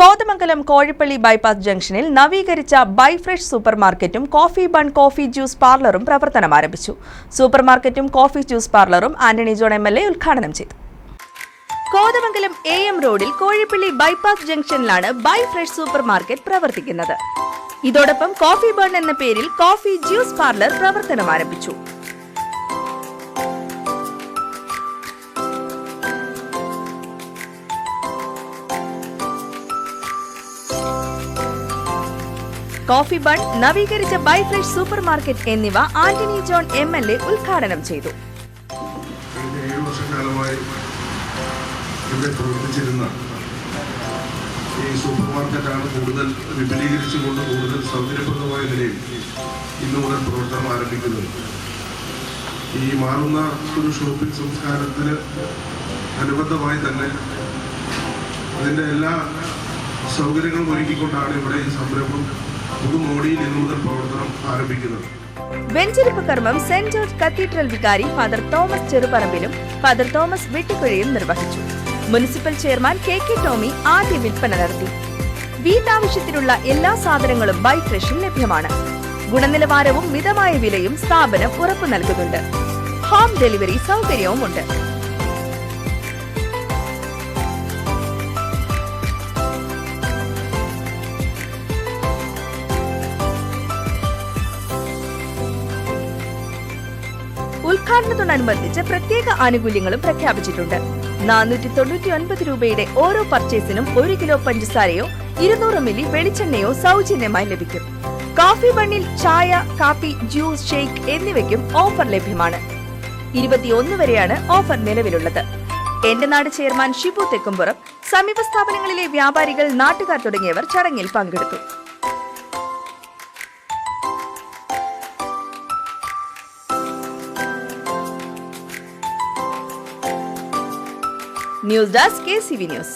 Kothamangalam Kozhippally bypass ജംഗ്ഷനിൽ നവീകരിച്ച ബൈഫ്രഷ് super മാർക്കറ്റും കോഫി ബൺ കോഫി ജ്യൂസ് പാർലറും പ്രവർത്തനം ആരംഭിച്ചു. സൂപ്പർ മാർക്കറ്റും coffee juice പാർലറും Antony John M L A ഉദ്ഘാടനം ചെയ്തു. കോതമംഗലം എ എം റോഡിൽ കോഴിപ്പള്ളി ബൈപ്പാസ് ജംഗ്ഷനിലാണ് ബൈഫ്രഷ് സൂപ്പർ മാർക്കറ്റ് പ്രവർത്തിക്കുന്നത്. ഇതോടൊപ്പം കോഫി ബൺ എന്ന പേരിൽ കോഫി ജ്യൂസ് പാർലർ പ്രവർത്തനം ആരംഭിച്ചു. കോഫി ബൺ നവീകരിച്ച ബൈഫ്രഷ് സൂപ്പർ മാർക്കറ്റ് എന്നിവ Antony John M L A ഉദ്ഘാടനം ചെയ്തു. ഇവിടെ പ്രവർത്തിച്ചിരുന്ന ഈ സൂപ്പർ മാർക്കറ്റാണ് കൂടുതൽ വിപുലീകരിച്ചുകൊണ്ട് കൂടുതൽ സൗകര്യപ്രദമായ നിലയിൽ ഇന്ന് മുതൽ പ്രവർത്തനം ആരംഭിക്കുന്നത്. ഈ മാറുന്ന ഒരു ഷോപ്പിംഗ് സംസ്കാരത്തിന് അനുബന്ധമായി തന്നെ അതിന്റെ എല്ലാ സൗകര്യങ്ങളും ഒരുക്കിക്കൊണ്ടാണ് ഇവിടെ ഈ സംരംഭം ആരംഭിക്കുന്നത്. വെഞ്ചരിപ്പ് കർമ്മം സെന്റ് ജോർജ് കത്തീഡ്രൽ വികാരി ഫാദർ തോമസ് ചെറുപറമ്പിലും ഫാദർ തോമസ് വെട്ടിക്കുഴയും നിർവഹിച്ചു. Municipal chairman K K Tomy ആദ്യ വിൽപ്പന നടത്തി. വീട്ടാവശ്യത്തിനുള്ള എല്ലാ സാധനങ്ങളും ബൈ ഫ്രഷിൽ ലഭ്യമാണ്. ഗുണനിലവാരവും മിതമായ വിലയും സ്ഥാപനം ഉറപ്പു നൽകുന്നുണ്ട്. Home delivery സൗകര്യവുമുണ്ട്. ഉദ്ഘാടനത്തോടനുബന്ധിച്ച് പ്രത്യേക ആനുകൂല്യങ്ങളും പ്രഖ്യാപിച്ചിട്ടുണ്ട്. നാനൂറ്റി തൊണ്ണൂറ്റി ഒൻപത് രൂപയുടെ ഓരോ പർച്ചേസിനും ഒരു കിലോ പഞ്ചസാരയോ ഇരുന്നൂറ് മില്ലി വെളിച്ചെണ്ണയോ സൗജന്യമായി ലഭിക്കും. കോഫി ബണ്ണിൽ ചായ കാപ്പി ജ്യൂസ് ഷേക്ക് എന്നിവയ്ക്കും ഓഫർ ലഭ്യമാണ്. ഇരുപത്തിയൊന്ന് വരെയാണ് ഓഫർ നിലവിലുള്ളത്. എന്റെ നാട് ചെയർമാൻ ഷിബു തെക്കുംപുറം സമീപ സ്ഥാപനങ്ങളിലെ വ്യാപാരികൾ നാട്ടുകാർ തുടങ്ങിയവർ ചടങ്ങിൽ പങ്കെടുത്തു. news desk K C V news